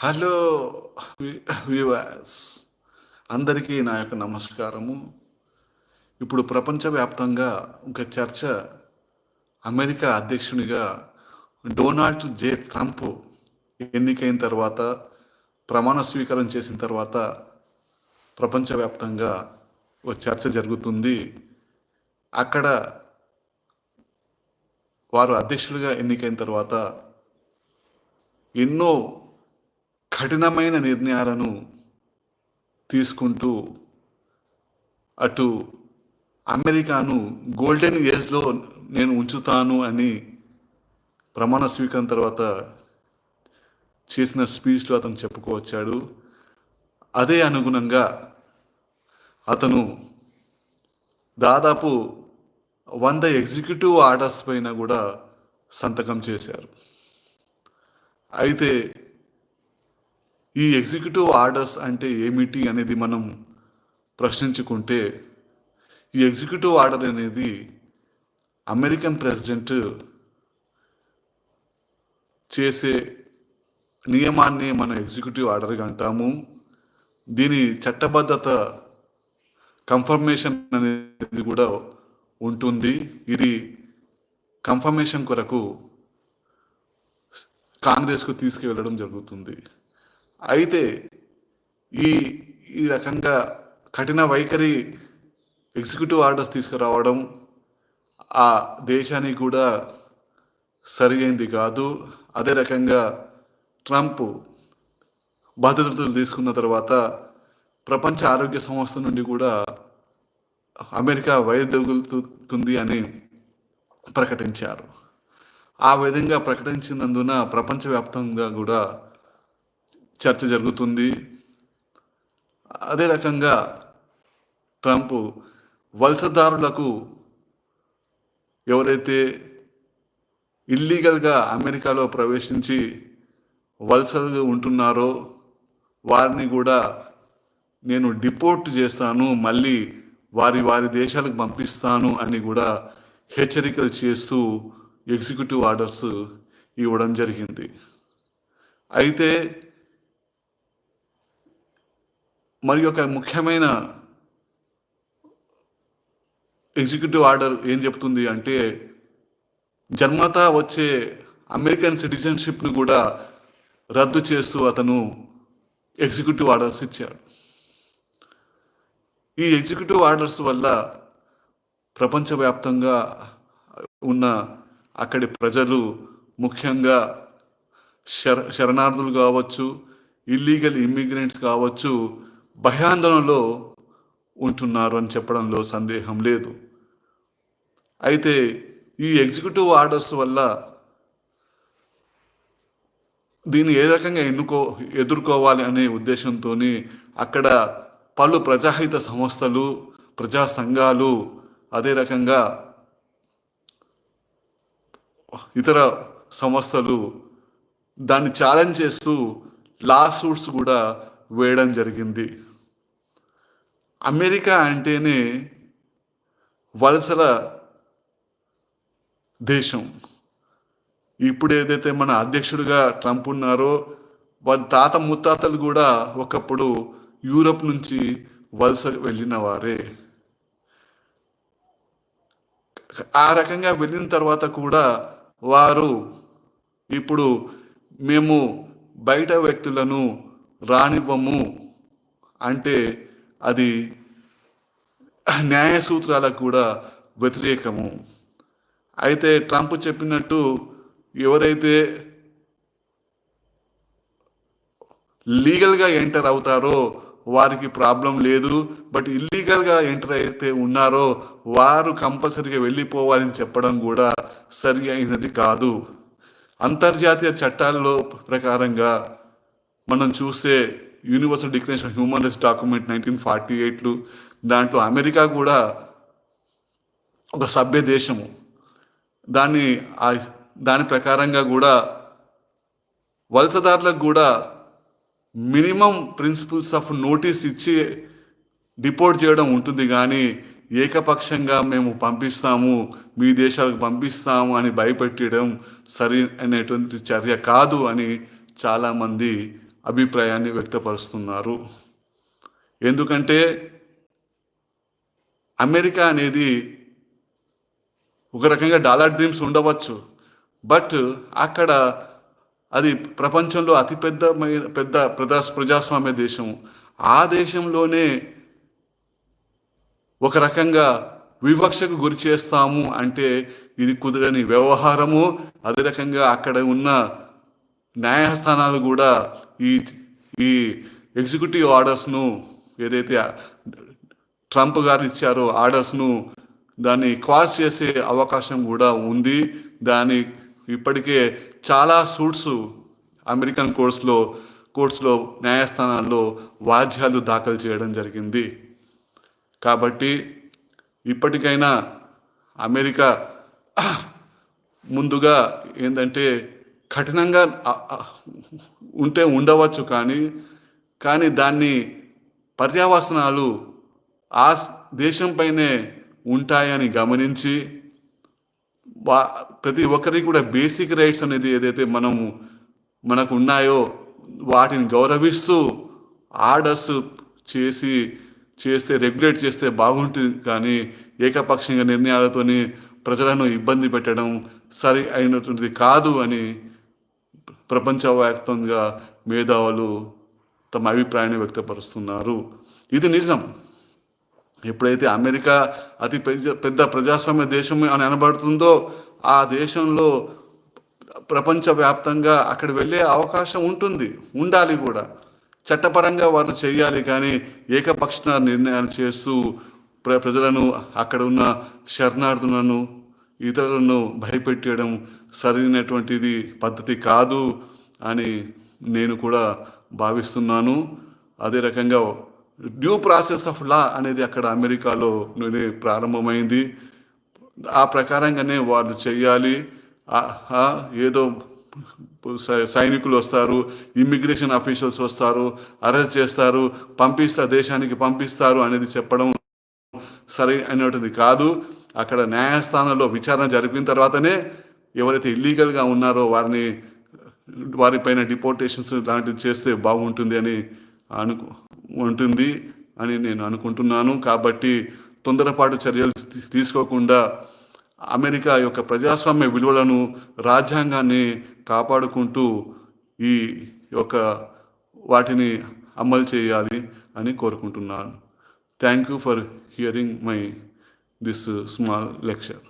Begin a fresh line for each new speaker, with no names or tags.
Hello వివాస్ అందరికీ నా యొక్క నమస్కారము. ఇప్పుడు ప్రపంచవ్యాప్తంగా ఒక చర్చ అమెరికా అధ్యక్షునిగా డొనాల్డ్ జే ట్రంప్ ఎన్నికైన తర్వాత ప్రమాణ స్వీకారం చేసిన తర్వాత ప్రపంచవ్యాప్తంగా ఒక చర్చ జరుగుతుంది. అక్కడ వారు అధ్యక్షులుగా ఎన్నికైన తర్వాత ఎన్నో కఠినమైన నిర్ణయాలను తీసుకుంటూ అటు అమెరికాను గోల్డెన్ ఏజ్లో నేను ఉంచుతాను అని ప్రమాణ స్వీకారం తర్వాత చేసిన స్పీచ్లో అతను చెప్పుకోవచ్చాడు. అదే అనుగుణంగా అతను దాదాపు వంద ఎగ్జిక్యూటివ్ ఆర్డర్స్ పైన కూడా సంతకం చేశారు. అయితే ఈ ఎగ్జిక్యూటివ్ ఆర్డర్స్ అంటే ఏమిటి అనేది మనం ప్రశ్నించుకుంటే ఈ ఎగ్జిక్యూటివ్ ఆర్డర్ అనేది అమెరికన్ ప్రెసిడెంట్ చేసే నియమాన్ని మనం ఎగ్జిక్యూటివ్ ఆర్డర్గా అంటాము. దీని చట్టబద్ధత కన్ఫర్మేషన్ అనేది కూడా ఉంటుంది. ఇది కన్ఫర్మేషన్ కొరకు కాంగ్రెస్కు తీసుకువెళ్ళడం జరుగుతుంది. అయితే ఈ ఈ రకంగా కఠిన వైఖరి ఎగ్జిక్యూటివ్ ఆర్డర్స్ తీసుకురావడం ఆ దేశానికి కూడా సరియైంది కాదు. అదే రకంగా ట్రంప్ బాధ్యతలు తీసుకున్న తర్వాత ప్రపంచ ఆరోగ్య సంస్థ నుండి కూడా అమెరికా వైదొలుగుతుంది అని ప్రకటించారు. ఆ విధంగా ప్రకటించినందున ప్రపంచవ్యాప్తంగా కూడా చర్చ జరుగుతుంది. అదే రకంగా ట్రంప్ వలసదారులకు ఎవరైతే ఇల్లీగల్గా అమెరికాలో ప్రవేశించి వలసలుగా ఉంటున్నారో వారిని కూడా నేను డిపోర్ట్ చేస్తాను మళ్ళీ వారి వారి దేశాలకు పంపిస్తాను అని కూడా హెచ్చరికలు చేస్తూ ఎగ్జిక్యూటివ్ ఆర్డర్స్ ఇవ్వడం జరిగింది. అయితే మరి ఒక ముఖ్యమైన ఎగ్జిక్యూటివ్ ఆర్డర్ ఏం చెప్తుంది అంటే జన్మత వచ్చే అమెరికన్ సిటిజన్షిప్ను కూడా రద్దు చేస్తూ అతను ఎగ్జిక్యూటివ్ ఆర్డర్స్ ఇచ్చాడు. ఈ ఎగ్జిక్యూటివ్ ఆర్డర్స్ వల్ల ప్రపంచవ్యాప్తంగా ఉన్న అక్కడి ప్రజలు ముఖ్యంగా శర శరణార్థులు కావచ్చు ఇల్లీగల్ ఇమ్మిగ్రెంట్స్ కావచ్చు భయాందోళనలో ఉంటున్నారు అని చెప్పడంలో సందేహం లేదు. అయితే ఈ ఎగ్జిక్యూటివ్ ఆర్డర్స్ వల్ల దీన్ని ఏ రకంగా ఎన్నుకో ఎదుర్కోవాలి అనే ఉద్దేశంతో అక్కడ పలు ప్రజాహిత సంస్థలు ప్రజా సంఘాలు అదే రకంగా ఇతర సంస్థలు దాన్ని ఛాలెంజ్ చేస్తూ లా సూట్స్ కూడా వేయడం జరిగింది. అమెరికా అంటేనే వలసల దేశం. ఇప్పుడు ఏదైతే మన అధ్యక్షుడిగా ట్రంప్ ఉన్నారో వారి తాత ముత్తాతలు కూడా ఒకప్పుడు యూరప్ నుంచి వలస వెళ్ళిన వారే. ఆ రకంగా వెళ్ళిన తర్వాత కూడా వారు ఇప్పుడు మేము బయట వ్యక్తులను రానివ్వము అంటే అది న్యాయ సూత్రాలకు కూడా వ్యతిరేకము. అయితే ట్రంప్ చెప్పినట్టు ఎవరైతే లీగల్గా ఎంటర్ అవుతారో వారికి ప్రాబ్లం లేదు బట్ ఇల్లీగల్గా ఎంటర్ అయితే ఉన్నారో వారు కంపల్సరీగా వెళ్ళిపోవాలని చెప్పడం కూడా సరి అయినది కాదు. అంతర్జాతీయ చట్టాల్లో ప్రకారంగా మనం చూసే universal declaration human rights document nineteen forty ఎయిట్లు దాంట్లో అమెరికా కూడా ఒక సభ్య దేశము. దాన్ని దాని ప్రకారంగా కూడా వలసదారులకు కూడా మినిమం ప్రిన్సిపల్స్ ఆఫ్ నోటీస్ ఇచ్చి డిపోర్ట్ చేయడం ఉంటుంది కానీ ఏకపక్షంగా మేము పంపిస్తాము మీ దేశాలకు పంపిస్తాము అని భయపెట్టడం సరి అనేటువంటి చర్య కాదు అని చాలామంది అభిప్రాయాన్ని వ్యక్తపరుస్తున్నారు. ఎందుకంటే అమెరికా అనేది ఒక రకంగా డాలర్ డ్రీమ్స్ ఉండవచ్చు. బట్ అక్కడ అది ప్రపంచంలో అతిపెద్ద పెద్ద ప్రజా ప్రజాస్వామ్య దేశం ఆ దేశంలోనే ఒక రకంగా వివక్షకు గురి చేస్తాము అంటే ఇది కుదరని వ్యవహారము. అదే రకంగా అక్కడ ఉన్న న్యాయస్థానాలు కూడా ఈ ఈ ఎగ్జిక్యూటివ్ ఆర్డర్స్ను ఏదైతే ట్రంప్ గారు ఇచ్చారో ఆర్డర్స్ను దాన్ని క్వాస్ చేసే అవకాశం కూడా ఉంది. దాని ఇప్పటికే చాలా సూట్స్ అమెరికన్ కోర్ట్స్లో కోర్ట్స్లో న్యాయస్థానాల్లో వాద్యాలు దాఖలు చేయడం జరిగింది. కాబట్టి ఇప్పటికైనా అమెరికా ముందుగా ఏంటంటే కఠినంగా ఉంటే ఉండవచ్చు కానీ కానీ దాన్ని పర్యావసనాలు ఆ దేశంపైనే ఉంటాయని గమనించి వా ప్రతి ఒక్కరికి కూడా బేసిక్ రైట్స్ అనేది ఏదైతే మనము మనకు ఉన్నాయో వాటిని గౌరవిస్తూ ఆర్డర్స్ చేసి చేస్తే రెగ్యులేట్ చేస్తే బాగుంటుంది కానీ ఏకపక్షంగా నిర్ణయాలతోని ప్రజలను ఇబ్బంది పెట్టడం సరి అయినటువంటిది కాదు అని ప్రపంచవ్యాప్తంగా మేధావులు తమ అభిప్రాయాన్ని వ్యక్తపరుస్తున్నారు. ఇది నిజం. ఎప్పుడైతే అమెరికా అతి పెద్ద పెద్ద ప్రజాస్వామ్య దేశం అని అనబడుతుందో ఆ దేశంలో ప్రపంచవ్యాప్తంగా అక్కడ వెళ్ళే అవకాశం ఉంటుంది. ఉండాలి కూడా. చట్టపరంగా వారు చేయాలి కానీ ఏకపక్ష నిర్ణయాలు చేస్తూ ప్ర ప్రజలను అక్కడ ఉన్న శరణార్థులను ఇతరులను భయపెట్టడం సరైనటువంటిది పద్ధతి కాదు అని నేను కూడా భావిస్తున్నాను. అదే రకంగా న్యూ ప్రాసెస్ ఆఫ్ లా అనేది అక్కడ అమెరికాలో నుండి ప్రారంభమైంది. ఆ ప్రకారంగానే వాళ్ళు చేయాలి. ఏదో సైనికులు వస్తారు ఇమ్మిగ్రేషన్ అఫీషియల్స్ వస్తారు అరెస్ట్ చేస్తారు పంపిస్తా దేశానికి పంపిస్తారు అనేది చెప్పడం సరి అయినటువంటిది కాదు. అక్కడ న్యాయస్థానంలో విచారణ జరిపిన తర్వాతనే ఎవరైతే ఇల్లీగల్గా ఉన్నారో వారిని వారిపైన డిపోర్టేషన్స్ లాంటివి చేస్తే బాగుంటుంది అని అనుకు ఉంటుంది అని నేను అనుకుంటున్నాను. కాబట్టి తొందరపాటు చర్యలు తీసుకోకుండా అమెరికా యొక్క ప్రజాస్వామ్య విలువలను రాజ్యాంగాన్ని కాపాడుకుంటూ ఈ యొక్క వాటిని అమలు చేయాలి అని కోరుకుంటున్నాను. Thank you for hearing my this uh, small lecture.